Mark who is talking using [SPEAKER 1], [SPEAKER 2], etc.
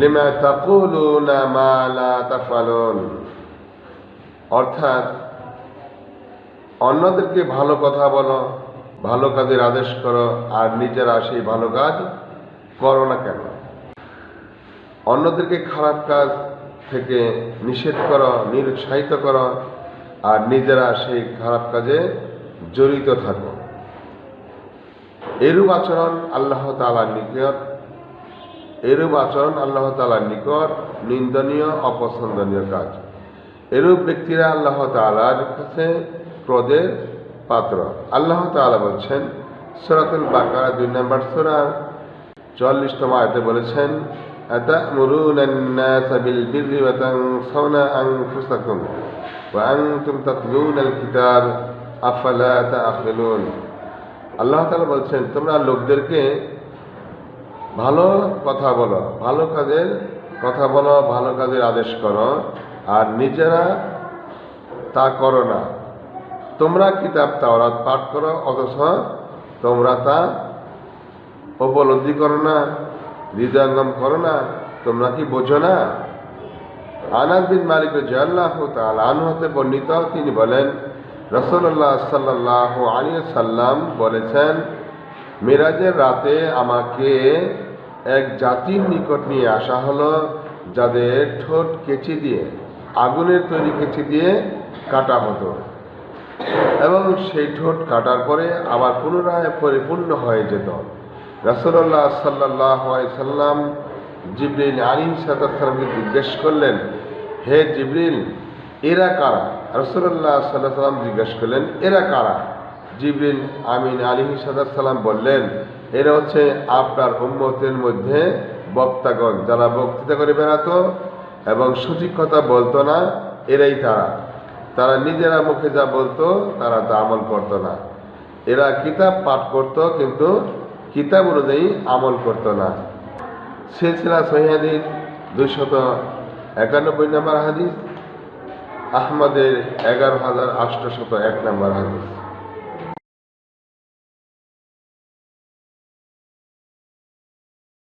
[SPEAKER 1] Lima তাকুলুনা মা লা তাফালুন অর্থাৎ, অন্যদেরকে ভালো কথা বলো, ভালো কাজের আদেশ করো, আর নিজেরা সেই ভালো কাজ করো না কেন? অন্যদেরকে খারাপ কাজ থেকে নিষেধ করো, নিরুৎসাহিত করো, আর নিজেরা সেই খারাপ কাজে জড়িত থাকো। এরূপ আচরণ আল্লাহ তালার নিকট এরূপ আচরণ আল্লাহ তালার নিকট নিন্দনীয় অপছন্দনীয় কাজ এরূপ ব্যক্তিরা আল্লাহ তালার কাছে ক্রোধের পাত্র আল্লাহ তালা বলছেন সুরাতুল বাকারা দুই নম্বর সুরা চুয়াল্লিশতম আয়তে বলেছেন أتأمرون الناس بالبر وتنسون أنفسكم وأنتم تتلون الكتاب أفلا تعقلون আল্লাহ তাআলা বলছেন তোমরা লোকদেরকে ভালো কথা বলো, ভালো কাজের কথা বলো, ভালো কাজের আদেশ করো, আর নিজেরা তা করো না। তোমরা কিতাব তাওরাত পাঠ করো, অথচ তোমরা তা উপলব্ধি করো না, হৃদয়ঙ্গম করো না, তোমরা কি বোঝো না? আনাস বিন মালিক আল্লাহ আনু হতে বর্ণিত তিনি বলেন রসল্লাহ সাল্লাহ আলী সাল্লাম বলেছেন মিরাজের রাতে আমাকে এক জাতির নিকট নিয়ে আসা হলো, যাদের ঠোঁট কেচি দিয়ে, আগুনের তৈরি কেচি দিয়ে কাটা হতো। এবং সেই ঠোঁট কাটার পরে আবার পুনরায় পরিপূর্ণ হয়ে যেত। রসল্লাহ সাল্লাহ সাল্লাম জিবরিল আলী সাল্লামকে জিজ্ঞেস করলেন, হে জিবরিল, এরা কারা? রসল্লাহ সাল্লাহ সাল্লাম জিজ্ঞেস করলেন, এরা কারা? জিবরিল আমিন আলী সাল্লাম বললেন, এরা হচ্ছে আপনার উম্মতের মধ্যে বক্তাগণ, যারা বক্তৃতা করে বেড়াতো এবং সঠিক কথা বলতো না, এরাই তারা। তারা নিজেরা মুখে যা বলতো, তারা তা আমল করতো না। এরা কিতাব পাঠ করত, কিন্তু কিতাব অনুযায়ী আমল করতো না। সিলসিলা সহিদিস দুইশত একানব্বই নম্বর হাদিস, আহমদের এগারো হাজার আটশোশত এক নম্বর হাদিস।